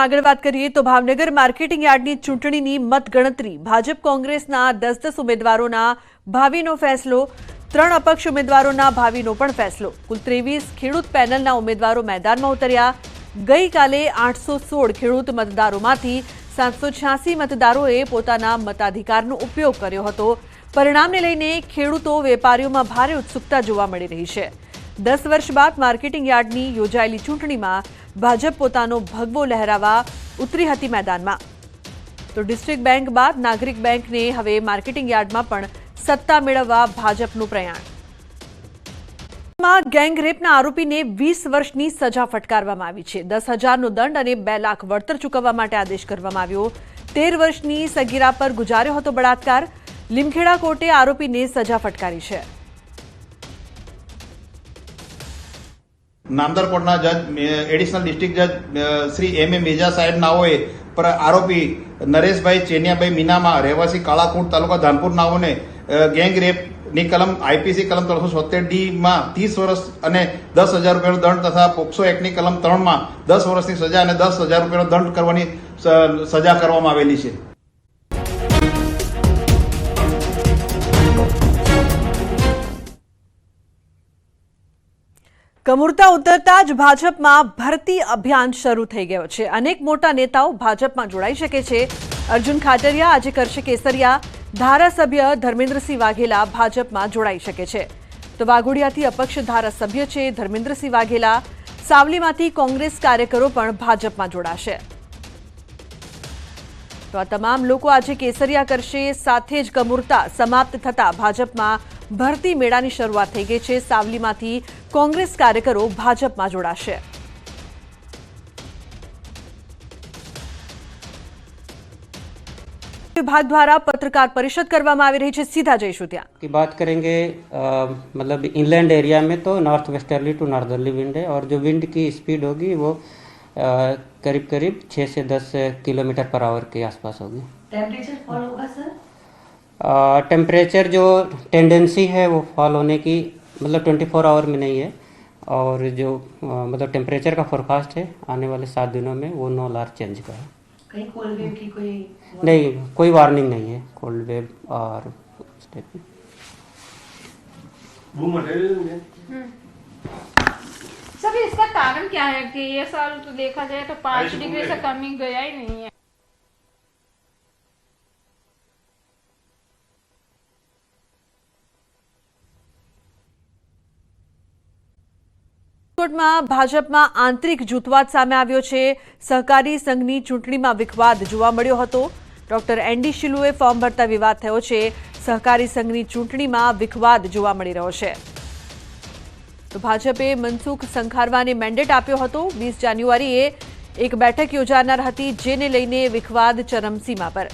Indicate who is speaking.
Speaker 1: આગળ વાત કરીએ તો ભાવનગર માર્કેટિંગ યાર્ડની ચૂંટણીની મતગણતરી. ભાજપ કોંગ્રેસના દસ દસ ઉમેદવારોના ભાવિનો ફેસલો, ત્રણ અપક્ષ ઉમેદવારોના ભાવિનો પણ ફેસલો. કુલ ત્રેવીસ ખેડૂત પેનલના ઉમેદવારો મેદાનમાં ઉતર્યા. ગઈકાલે આઠસો સોળ ખેડૂત મતદારોમાંથી સાતસો છ્યાસી મતદારોએ પોતાના મતાધિકારનો ઉપયોગ કર્યો હતો. પરિણામને લઈને ખેડૂતો વેપારીઓમાં ભારે ઉત્સુકતા જોવા મળી રહી છે. દસ વર્ષ બાદ માર્કેટિંગ યાર્ડની યોજાયેલી ચૂંટણીમાં ભાજપ પોતાનો ભગવો લહેરાવા ઉતરી હતી મેદાનમાં. તો ડિસ્ટ્રિક્ટ બેંક બાદ નાગરિક બેંકને હવે માર્કેટિંગ યાર્ડમાં પણ સત્તા મેળવવા ભાજપનું પ્રયાણ. માં ગેંગ આરોપીને વીસ વર્ષની સજા ફટકારવામાં આવી છે. દસ હજારનો દંડ અને બે લાખ વળતર ચૂકવવા માટે આદેશ કરવામાં આવ્યો. તેર વર્ષની સગીરા પર ગુજાર્યો હતો બળાત્કાર. લીમખેડા કોર્ટે આરોપીને સજા ફટકારી છે.
Speaker 2: નામદાર જજ એડિશનલ ડિસ્ટ્રિક્ટ જજ શ્રી એમ. એ. મેજા સાહેબ નાઓએ પર આરોપી નરેશભાઈ ચેનિયાભાઈ મીનામાં રહેવાસી કાળાકુંટ તાલુકા ધાનપુર નાઓને ગેંગ રેપની કલમ, આઈપીસી કલમ ત્રણસો સોતેર ડીમાં ત્રીસ વર્ષ અને દસ હજાર રૂપિયાનો દંડ તથા પોક્સો એક્ટની કલમ ત્રણમાં દસ વર્ષની સજા અને દસ હજાર રૂપિયાનો દંડ કરવાની સજા કરવામાં આવેલી છે.
Speaker 1: કમુરતા ઉતરતા જ ભાજપમાં ભરતી અભિયાન શરૂ થઈ ગયો છે. અનેક મોટા નેતાઓ ભાજપમાં જોડાઈ શકે છે. અર્જુન ખાટરિયા આજે કરશે કેસરિયા. ધારાસભ્ય ધર્મેન્દ્રસિંહ વાઘેલા ભાજપમાં જોડાઈ શકે છે. તો વાઘોડિયાથી અપક્ષ ધારાસભ્ય છે ધર્મેન્દ્રસિંહ વાઘેલા. સાવલીમાંથી કોંગ્રેસ કાર્યકરો પણ ભાજપમાં જોડાશે. તો આ તમામ લોકો આજે કેસરિયા કરશે. સાથે જ કમુરતા સમાપ્ત થતા ભાજપમાં ભરતી મેળાની શરૂઆત થઈ ગઈ છે સાવલીમાંથી કોંગ્રેસ કાર્યકરો ભાજપમાં જોડાશે વિભાગ દ્વારા પત્રકાર પરિષદ કરવામાં આવી રહી છે સીધા જઈશું ત્યાં
Speaker 3: की बात करेंगे अ, मतलब इनलैंड एरिया में तो north westerly to northerly wind है और जो विंड की स्पीड होगी वो अ, करीब करीब छः से दस किलोमीटर पर आवर के आसपास होगी
Speaker 4: टेम्परेचर फॉल होगा सर
Speaker 3: टेम्परेचर जो टेंडेंसी है वो फॉल होने की मतलब ट्वेंटी फोर आवर में नहीं है। और जो अ, मतलब टेम्परेचर का फोरकास्ट है आने वाले सात दिनों में वो नो लार चेंज का है।
Speaker 4: कहीं कोल्ड वेव की कोई
Speaker 3: नहीं कोई वार्निंग नहीं है। कोल्ड वेव और उस टाइप की
Speaker 5: सर इसका कारण क्या है कि ये साल तो देखा जाए तो पाँच डिग्री से कमी गया ही नहीं है।
Speaker 1: રાજકોટમાં ભાજપમાં આંતરિક જૂથવાદ સામે આવ્યો છે. સહકારી સંઘની ચૂંટણીમાં વિખવાદ જોવા મળ્યો હતો. ડોક્ટર એન્ડી શિલુએ ફોર્મ ભરતા વિવાદ થયો છે. સહકારી સંઘની ચૂંટણીમાં વિખવાદ જોવા મળી રહ્યો છે. તો ભાજપે મનસુખ સંખારવાને મેન્ડેટ આપ્યો હતો. વીસ જાન્યુઆરીએ એક બેઠક યોજાનાર હતી, જેને લઈને વિખવાદ ચરમસીમા પર.